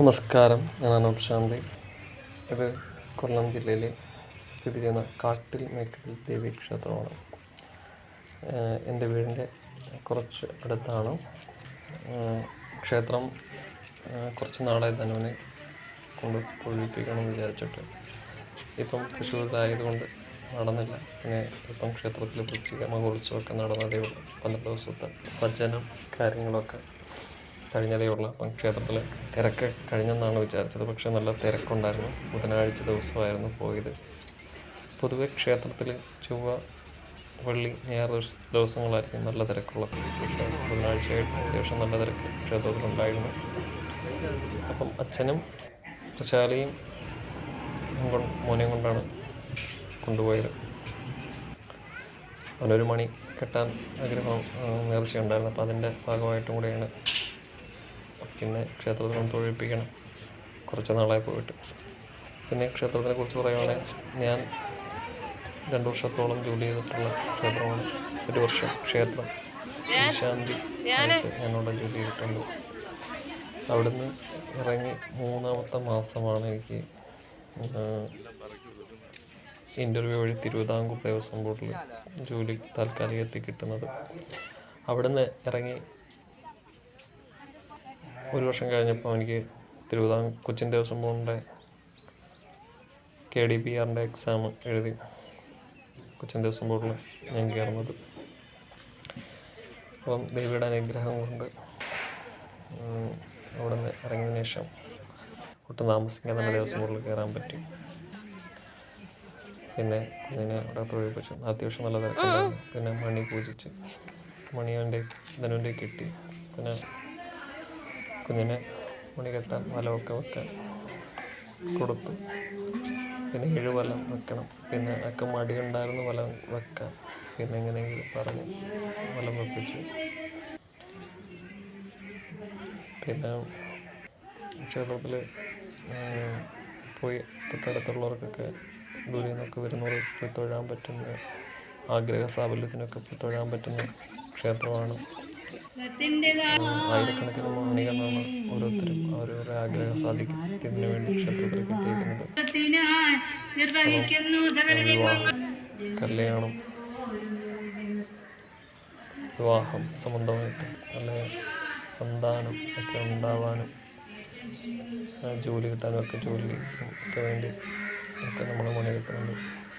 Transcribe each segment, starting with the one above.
നമസ്കാരം. ഞാൻ അനൂപ് ശാന്തി. ഇത് കൊല്ലം ജില്ലയിൽ സ്ഥിതി ചെയ്യുന്ന കാട്ടിൽ മേക്കത്തിൽ ദേവി ക്ഷേത്രമാണ് എന്റെ വീടിന്റെ കുറച്ച് അടുത്താണ്. ക്ഷേത്രം കുറച്ച് നാളായി തന്നെ കൊണ്ട് പൊഴിപ്പിക്കണം എന്ന് വിചാരിച്ചിട്ട് ഇപ്പം തൃശ്ശൂരിലായതുകൊണ്ട് നടന്നില്ല. പിന്നെ ഇപ്പം ക്ഷേത്രത്തിൽ വൃശ്ചിക മഹോത്സവമൊക്കെ നടന്നതേ ഉള്ളൂ. പന്ത്രണ്ട് ദിവസത്തെ ഭജനം കാര്യങ്ങളൊക്കെ. കഴിഞ്ഞതേ ഉള്ളൂ അപ്പം ക്ഷേത്രത്തിൽ തിരക്ക് കഴിഞ്ഞെന്നാണ് വിചാരിച്ചത്. പക്ഷേ നല്ല തിരക്കുണ്ടായിരുന്നു. ബുധനാഴ്ച ദിവസമായിരുന്നു പോയത്. പൊതുവെ ക്ഷേത്രത്തിൽ ചൊവ്വ വെള്ളി ഞായർ ദിവസ ദിവസങ്ങളായിരിക്കും നല്ല തിരക്കുള്ളത് പക്ഷേ ബുധനാഴ്ചയായിട്ട് അത്യാവശ്യം നല്ല തിരക്ക് ക്ഷേത്രത്തിലുണ്ടായിരുന്നു. അപ്പം അച്ഛനും പ്രശാലയും മോനെയും കൊണ്ടാണ് കൊണ്ടുപോയത്. അവനൊരു മണി കെട്ടാൻ ആഗ്രഹം നേർച്ചയുണ്ടായിരുന്നു. അപ്പോൾ അതിന്റെ ഭാഗമായിട്ടും കൂടെയാണ് പിന്നെ ക്ഷേത്രത്തിൽ ഒന്ന് തൊഴിപ്പിക്കണം കുറച്ച് നാളായി പോയിട്ട്. പിന്നെ ക്ഷേത്രത്തിനെ കുറിച്ച് പറയുകയാണെങ്കിൽ ഞാൻ രണ്ട് വർഷത്തോളം ജോലി ചെയ്തിട്ടുള്ള ക്ഷേത്രമാണ്. ഒരു വർഷം ക്ഷേത്രം. ശാന്തി ഞാനവിടെ ജോലി ചെയ്തിട്ടുണ്ട്. അവിടുന്ന് ഇറങ്ങി മൂന്നാമത്തെ മാസമാണ് എനിക്ക് ഇന്റർവ്യൂ വഴി തിരുവിതാംകൂർ ദേവസ്വം ബോർഡിൽ ജോലി താൽക്കാലിക കിട്ടുന്നത്. അവിടുന്ന് ഇറങ്ങി ഒരു വർഷം കഴിഞ്ഞപ്പോൾ എനിക്ക് തിരുവിതാം കൊച്ചിൻ ദേവസ്വം ബോർഡിന്റെ കെ ഡി പി ആറിന്റെ എക്സാം എഴുതി കൊച്ചിൻ ദേവസ്വം ബോർഡിൽ ഞാൻ കയറുന്നത്. അപ്പം ദേവിയുടെ അനുഗ്രഹം കൊണ്ട് അവിടെ നിന്ന് ഇറങ്ങിയതിന് ശേഷം ഒട്ടും താമസിക്കാതെ തന്നെ ദേവസ്വം ബോർഡിൽ കയറാൻ പറ്റി. പിന്നെ കുഞ്ഞിനെ അവിടെ പ്രവേശിപ്പിച്ചു. അത്യാവശ്യം നല്ല തിരക്കുണ്ടായിരുന്നു. പിന്നെ മണി പൂജിച്ച് മണി അവന്റെ ധനുവിന്റെ കിട്ടി. പിന്നെ കുഞ്ഞിനെ മണി കെട്ടാൻ വലമൊക്കെ വെക്കാൻ കൊടുത്തു. പിന്നെ ഏഴ് വലം വെക്കണം. പിന്നെ അക്ക മടി മടിയുണ്ടായിരുന്നു വലം വെക്കാൻ. പിന്നെ എങ്ങനെയെങ്കിലും പറഞ്ഞ് വലം വെപ്പിച്ചു. പിന്നെ ക്ഷേത്രത്തിൽ പോയി തൊട്ടടുത്തുള്ളവർക്കൊക്കെ ദൂരെ നിന്നൊക്കെ വരുന്നവർ പോയി തൊഴാൻ പറ്റുന്ന ആഗ്രഹ സാഫല്യത്തിനൊക്കെ തൊഴാൻ പറ്റുന്ന ക്ഷേത്രമാണ് ആയിരക്കണക്കിന് മാണികളാണ് ഓരോരുത്തരും ഓരോരോ ആഗ്രഹം സാധിക്കുന്നതിന് വേണ്ടി ക്ഷേത്രത്തിൽ കിട്ടിയിരിക്കുന്നത്. കല്യാണം വിവാഹം സംബന്ധമായിട്ട് അല്ലെങ്കിൽ സന്താനം ഒക്കെ ഉണ്ടാവാനും ജോലി കിട്ടാനും ഒക്കെ ജോലി ഒക്കെ വേണ്ടി ഒക്കെ നമ്മൾ മണി കിട്ടുന്നുണ്ട്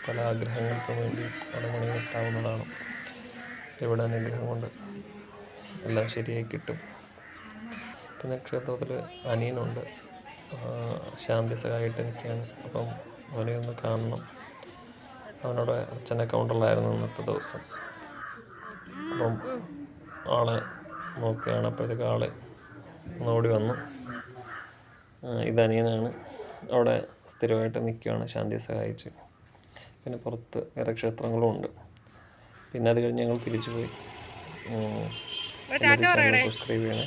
പല ആഗ്രഹങ്ങൾക്കും വേണ്ടി പല മണി കിട്ടാവുന്നതാണ് ഇവിടെ അനുഗ്രഹം കൊണ്ട് എല്ലാം ശരിയായി കിട്ടും. പിന്നെ ക്ഷേത്രത്തിൽ അനിയനുണ്ട്. ശാന്തി സഹായിട്ട് നിൽക്കുകയാണ് അപ്പം അവനെ ഒന്ന് കാണണം. അവനോട് അച്ഛൻ അക്കൗണ്ടുള്ളായിരുന്നു ഇന്നത്തെ ദിവസം. അപ്പം ആളെ നോക്കുകയാണ്. അപ്പോഴത്തേക്ക് ആൾ ഓടി വന്നു. ഇതനിയനാണ് അവിടെ സ്ഥിരമായിട്ട് നിൽക്കുകയാണ് ശാന്തി സഹായിച്ച്. പിന്നെ പുറത്ത് വേറെ ക്ഷേത്രങ്ങളും ഉണ്ട്. പിന്നെ അത് കഴിഞ്ഞ് ഞങ്ങൾ തിരിച്ചു പോയി. ഉം. എല്ലാവരും ചാനൽ സബ്സ്ക്രൈബ് ചെയ്യണേ.